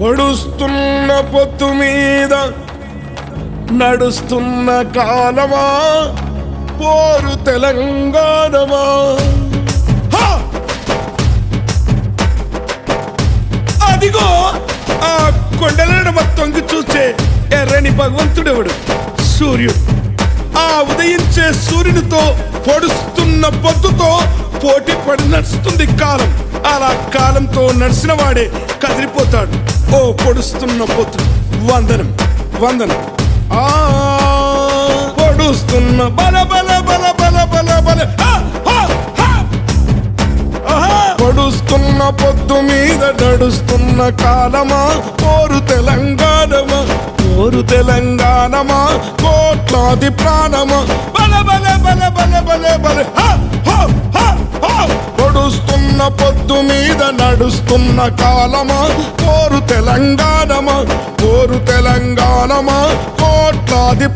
పొడుస్తున్న పొత్తు మీద నడుస్తున్న కాలమా? పోరు తెలంగాణమా? అదిగో ఆ కొండలడమ తొంగి చూసే ఎర్రని భగవంతుడెవడు సూర్యుడు. ఆ ఉదయించే సూర్యునితో పొడుస్తున్న పొద్దుతో పోటీ పడి నడుస్తుంది కాలం. అలా కాలంతో నడిచిన వాడే కదిలిపోతాడు. ఓ పొడుస్తున్న పొద్దు వందనం వందనం. ఆ! పొడుస్తున్న బల బల బల బల బల బల. పొడుస్తున్న పొద్దు మీద నడుస్తున్న కాలమా? కోరు తెలంగాణమా? కోరు తెలంగాణమా? కోట్లాది ప్రాణమా? బల బల బల బల పొద్దు మీద నడుస్తున్న కాలమా? కోరు తెలంగాణమా? కోరు తెలంగాణమా? కోట్లాది